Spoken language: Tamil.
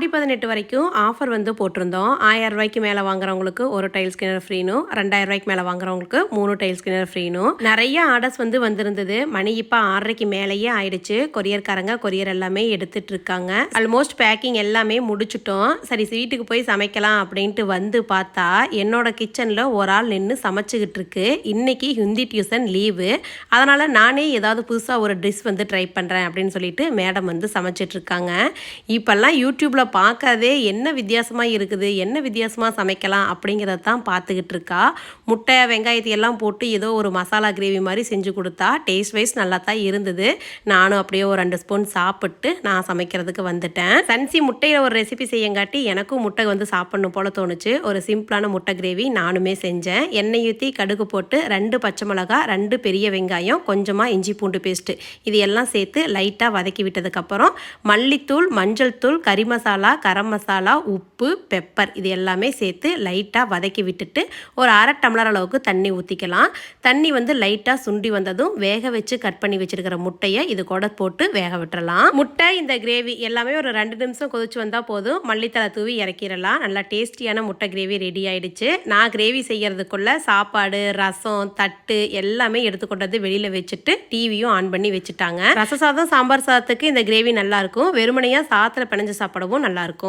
ஆடி பதினெட்டு வரைக்கும் ஆஃபர் வந்து போட்டிருந்தோம். ஆயிரம் ரூபாய்க்கு மேலே வாங்குறவங்களுக்கு ஒரு டைல் ஸ்கின்னர் ஃப்ரீனும் ரெண்டாயிரம் ரூபாய்க்கு மேலே வாங்குறவங்களுக்கு மூணு டைல்ஸ் ஸ்கின்னர் ஃப்ரீனும் நிறைய ஆர்டர்ஸ் வந்து வந்திருந்தது. மணி இப்போ ஆறரைக்கு மேலேயே ஆயிடுச்சு. கொரியர்காரங்க கொரியர் எல்லாமே எடுத்துட்டு இருக்காங்க. ஆல்மோஸ்ட் பேக்கிங் எல்லாமே முடிச்சிட்டோம். சரி வீட்டுக்கு போய் சமைக்கலாம் அப்படின்ட்டு வந்து பார்த்தா என்னோட கிச்சனில் ஒரு ஆள் நின்று சமைச்சுக்கிட்டு இருக்கு. இன்னைக்கு ஹிந்தி டியூஷன் லீவு அதனால் நானே ஏதாவது புதுசாக ஒரு டிஷ் வந்து ட்ரை பண்ணுறேன் அப்படின்னு சொல்லிட்டு மேடம் வந்து சமைச்சிட்டு இருக்காங்க. இப்போல்லாம் யூடியூப்பில் பார்க்கறதே என்ன வித்தியாசமாக இருக்குது என்ன வித்தியாசமாக சமைக்கலாம் அப்படிங்கிறத தான் பார்த்துக்கிட்டு இருக்கா. முட்டை வெங்காயத்தை எல்லாம் போட்டு ஏதோ ஒரு மசாலா கிரேவி மாதிரி செஞ்சு கொடுத்தா டேஸ்ட் வைஸ் நல்லா தான் இருந்தது. நானும் அப்படியே ஒரு ரெண்டு ஸ்பூன் சாப்பிட்டு நான் சமைக்கிறதுக்கு வந்துட்டேன். சன்சி முட்டையில் ஒரு ரெசிபி செய்யங்காட்டி எனக்கும் முட்டை வந்து சாப்பிட்ணும் போல தோணுச்சு. ஒரு சிம்பிளான முட்டை கிரேவி நானுமே செஞ்சேன். எண்ணெய் ஊற்றி கடுகு போட்டு ரெண்டு பச்சை மிளகா ரெண்டு பெரிய வெங்காயம் கொஞ்சமாக இஞ்சி பூண்டு பேஸ்ட்டு இது எல்லாம் சேர்த்து லைட்டாக வதக்கி விட்டதுக்கப்புறம் மல்லித்தூள் மஞ்சள் தூள் கறி மசாலா மசாலா கரம் மசாலா உப்பு பெப்பர் இது எல்லாமே சேர்த்து லைட்டாக வதக்கி விட்டுட்டு ஒரு அரை டம்ளர் அளவுக்கு தண்ணி ஊற்றிக்கலாம் தண்ணி வந்து லைட்டாக சுண்டி வந்ததும் வேக வச்சு கட் பண்ணி வச்சிருக்கிற முட்டையை இது கூட போட்டு வேக விட்டுறலாம். முட்டை இந்த கிரேவி எல்லாமே ஒரு ரெண்டு நிமிஷம் கொதிச்சு வந்தால் போதும். மல்லித்தலை தூவி இறக்கிடலாம். நல்லா டேஸ்டியான முட்டை கிரேவி ரெடி ஆயிடுச்சு. நான் கிரேவி செய்யறதுக்குள்ள சாப்பாடு ரசம் தட்டு எல்லாமே எடுத்துக்கொண்டது வெளியில் வச்சுட்டு டிவியும் ஆன் பண்ணி வச்சுட்டாங்க. ரச சாதம் சாம்பார் சாதத்துக்கு இந்த கிரேவி நல்லாயிருக்கும் வெறுமனையாக சாதத்தில் பிணைஞ்சு சாப்பிடவும் நல்லா இருக்கும்